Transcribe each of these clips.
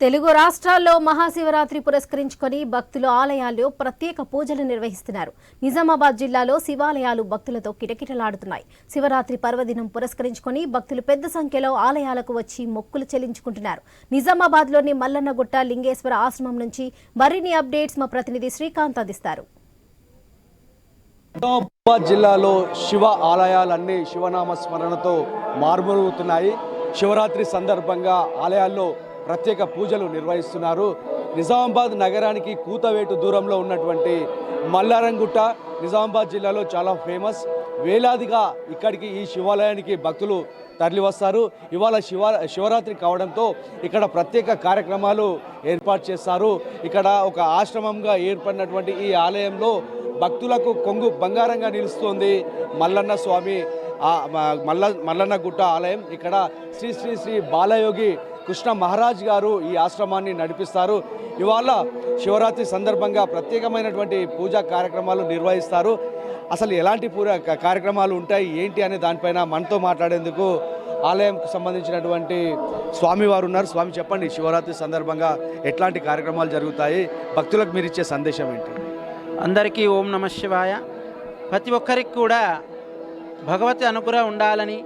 తెలుగు రాష్ట్రాల్లో మహాశివరాత్రి పురస్కరించుకొని భక్తులు ఆలయాల్లో ప్రత్యేక పూజలు నిర్వహిస్తున్నారు. నిజామాబాద్ జిల్లాలో శివాలయాలు భక్తులతో కిటకిటలాడుతున్నాయి. శివరాత్రి పర్వదినం పురస్కరించుకొని భక్తులు పెద్ద సంఖ్యలో ఆలయాలకు వచ్చి మొక్కులు చెల్లించుకుంటున్నారు. నిజామాబాద్లోని మల్లన్నగుట్ట లింగేశ్వర ఆశ్రమం నుంచి మరిన్ని అప్డేట్స్ మా ప్రతినిధి శ్రీకాంత్ అందిస్తారు. నిజామాబాద్ జిల్లాలో శివ ఆలయాలన్నీ శివనామ స్మరణతో మార్మరుగుతున్నాయి శివరాత్రి సందర్భంగా ఆలయాల్లో ప్రత్యేక పూజలు నిర్వహిస్తున్నారు. నిజామాబాద్ నగరానికి కూతవేటు దూరంలో ఉన్నటువంటి మల్లారంగుట్ట నిజామాబాద్ జిల్లాలో చాలా ఫేమస్. వేలాదిగా ఇక్కడికి ఈ శివాలయానికి భక్తులు తరలివస్తారు. ఇవాళ శివ శివరాత్రి కావడంతో ఇక్కడ ప్రత్యేక కార్యక్రమాలు ఏర్పాటు చేస్తారు. ఇక్కడ ఒక ఆశ్రమంగా ఏర్పడినటువంటి ఈ ఆలయంలో భక్తులకు కొంగు బంగారంగా నిలుస్తోంది మల్లన్న స్వామి మల్ల మల్లన్న గుట్ట ఆలయం. ఇక్కడ శ్రీ శ్రీ శ్రీ బాలయోగి కృష్ణ మహారాజ్ గారు ఈ ఆశ్రమాన్ని నడిపిస్తారు. ఇవాళ శివరాత్రి సందర్భంగా ప్రత్యేకమైనటువంటి పూజా కార్యక్రమాలు నిర్వహిస్తారు. అసలు ఎలాంటి పూజ క- కార్యక్రమాలు ఉంటాయి? ఏంటి అనే దానిపైన మనతో మాట్లాడేందుకు ఆలయంకు సంబంధించినటువంటి స్వామి వారు ఉన్నారు. స్వామి చెప్పండి శివరాత్రి సందర్భంగా ఎట్లాంటి కార్యక్రమాలు జరుగుతాయి? భక్తులకు మీరు ఇచ్చే సందేశం ఏంటి? అందరికీ ఓం నమ శివాయ. ప్రతి ఒక్కరికి కూడా భగవతి అనుగ్రహం ఉండాలని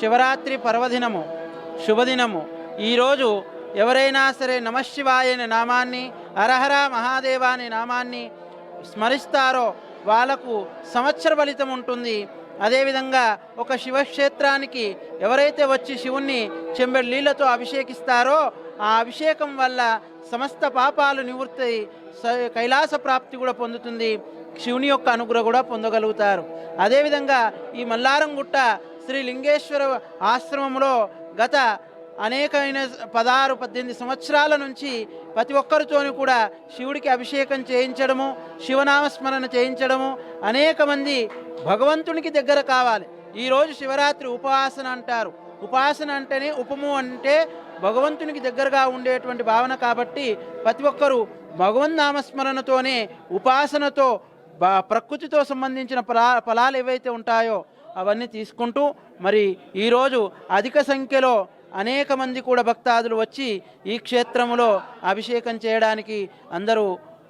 శివరాత్రి పర్వదినము శుభదినము ఈరోజు ఎవరైనా సరే నమశివాయ అనే నామాన్ని అరహర మహాదేవ అనే నామాన్ని స్మరిస్తారో వాళ్ళకు సంవత్సర ఫలితం ఉంటుంది. అదేవిధంగా ఒక శివక్షేత్రానికి ఎవరైతే వచ్చి శివుణ్ణి చెంబెడు నీళ్ళతో అభిషేకిస్తారో ఆ అభిషేకం వల్ల సమస్త పాపాలు నివృత్తి కైలాస ప్రాప్తి కూడా పొందుతుంది. శివుని యొక్క అనుగ్రహం కూడా పొందగలుగుతారు. అదేవిధంగా ఈ మల్లారంగుట్ట శ్రీ లింగేశ్వర ఆశ్రమంలో గత అనేకమైన పదహారు పద్దెనిమిది సంవత్సరాల నుంచి ప్రతి ఒక్కరితోని కూడా శివుడికి అభిషేకం చేయించడము శివనామస్మరణ చేయించడము అనేక మంది భగవంతునికి దగ్గర కావాలి. ఈరోజు శివరాత్రి ఉపాసన అంటారు. ఉపాసన అంటేనే ఉపము అంటే భగవంతునికి దగ్గరగా ఉండేటువంటి భావన కాబట్టి ప్రతి ఒక్కరూ భగవన్ నామస్మరణతోనే ఉపాసనతో బా ప్రకృతితో సంబంధించిన ఫలా ఫలాలు ఏవైతే ఉంటాయో అవన్నీ తీసుకుంటూ మరి ఈరోజు అధిక సంఖ్యలో అనేక మంది కూడా భక్తాదులు వచ్చి ఈ క్షేత్రములో అభిషేకం చేయడానికి అందరూ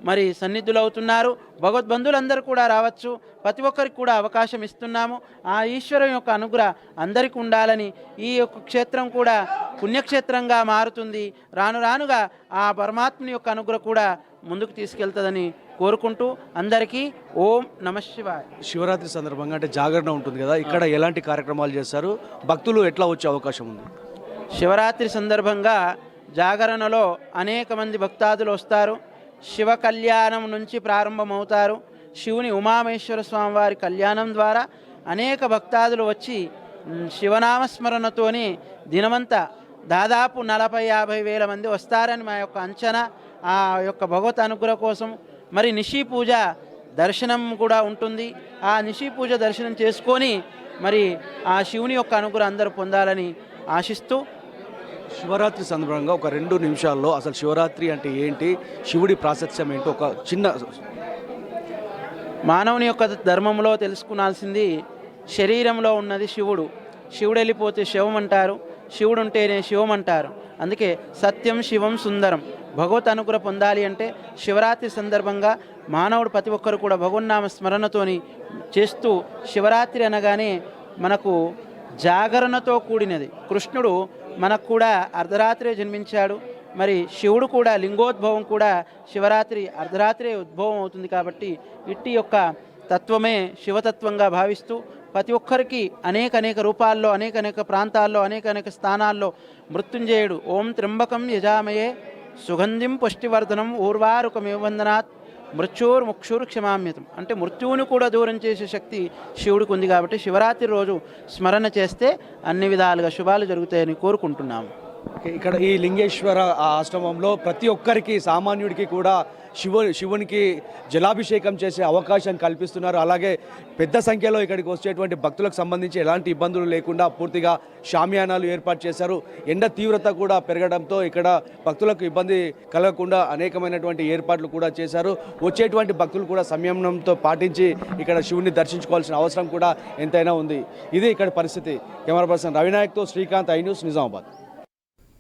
మరి సన్నిధులవుతున్నారు భగవద్బంధువులందరూ కూడా రావచ్చు. ప్రతి ఒక్కరికి కూడా అవకాశం ఇస్తున్నాము. ఆ ఈశ్వరం యొక్క అనుగ్రహ అందరికీ ఉండాలని ఈ యొక్క క్షేత్రం కూడా పుణ్యక్షేత్రంగా మారుతుంది. రాను రానుగా ఆ పరమాత్మని యొక్క అనుగ్రహం కూడా ముందుకు తీసుకెళ్తుందని కోరుకుంటూ అందరికీ ఓం నమ శివాయ. శివరాత్రి సందర్భంగా అంటే జాగరణ ఉంటుంది కదా. ఇక్కడ ఎలాంటి కార్యక్రమాలు చేస్తారు? భక్తులు ఎట్లా వచ్చే అవకాశం ఉంది? శివరాత్రి సందర్భంగా జాగరణలో అనేక మంది భక్తాదులు వస్తారు. శివ కళ్యాణం నుంచి ప్రారంభమవుతారు. శివుని ఉమామేశ్వర స్వామి వారి కళ్యాణం ద్వారా అనేక భక్తాదులు వచ్చి శివనామస్మరణతోనే శివనామస్మరణతోని దినమంతా దాదాపు నలభై యాభై వేల మంది వస్తారని మా యొక్క అంచనా ఆ యొక్క భగవత్ అనుగ్రహం కోసం. మరి నిషి పూజ దర్శనం కూడా ఉంటుంది. ఆ నిషి పూజ దర్శనం చేసుకొని మరి ఆ శివుని యొక్క అనుగ్రహం అందరూ పొందాలని ఆశిస్తూ శివరాత్రి సందర్భంగా ఒక రెండు నిమిషాల్లో అసలు శివరాత్రి అంటే ఏంటి శివుడి ప్రాశస్యం ఏంటో ఒక చిన్న మానవుని యొక్క ధర్మంలో తెలుసుకునాల్సింది శరీరంలో ఉన్నది శివుడు. శివుడు వెళ్ళిపోతే శివం అంటారు శివుడు ఉంటేనే శివం అంటారు. అందుకే సత్యం శివం సుందరం భగవత్ అనుగ్రహ పొందాలి అంటే శివరాత్రి సందర్భంగా మానవుడు ప్రతి ఒక్కరు కూడా భగవన్నామ స్మరణతోని చేస్తూ శివరాత్రి అనగానే మనకు జాగరణతో కూడినది. కృష్ణుడు మనకు కూడా అర్ధరాత్రే జన్మించాడు. మరి శివుడు కూడా లింగోద్భవం కూడా శివరాత్రి అర్ధరాత్రే ఉద్భవం అవుతుంది కాబట్టి ఇట్టి యొక్క తత్వమే శివతత్వంగా భావిస్తూ ప్రతి ఒక్కరికి అనేక అనేక రూపాల్లో అనేక అనేక ప్రాంతాల్లో అనేక అనేక స్థానాల్లో మృత్యుంజయుడు. ఓం త్రింబకం యజామయే. సుగంధిం పుష్టివర్ధనం. ఊర్వారుకమివందనాత్ మృత్యుర్ ముక్షుర్ క్షమామ్యతం. అంటే మృత్యువుని కూడా దూరం చేసే శక్తి శివుడికి ఉంది కాబట్టి శివరాత్రి రోజు స్మరణ చేస్తే అన్ని విధాలుగా శుభాలు జరుగుతాయని కోరుకుంటున్నాము. ఇక్కడ ఈ లింగేశ్వర ఆశ్రమంలో ప్రతి ఒక్కరికి సామాన్యుడికి కూడా శివు శివునికి జలాభిషేకం చేసే అవకాశం కల్పిస్తున్నారు. అలాగే పెద్ద సంఖ్యలో ఇక్కడికి వచ్చేటువంటి భక్తులకు సంబంధించి ఎలాంటి ఇబ్బందులు లేకుండా పూర్తిగా షామియానాలు ఏర్పాటు చేశారు. ఎండ తీవ్రత కూడా పెరగడంతో ఇక్కడ భక్తులకు ఇబ్బంది కలగకుండా అనేకమైనటువంటి ఏర్పాట్లు కూడా చేశారు. వచ్చేటువంటి భక్తులు కూడా సంయమనంతో పాటించి ఇక్కడ శివుని దర్శించుకోవాల్సిన అవసరం కూడా ఎంతైనా ఉంది. ఇది ఇక్కడ పరిస్థితి. కెమెరా పర్సన్ రవినాయక్తో శ్రీకాంత్ ఐ న్యూస్ నిజామాబాద్.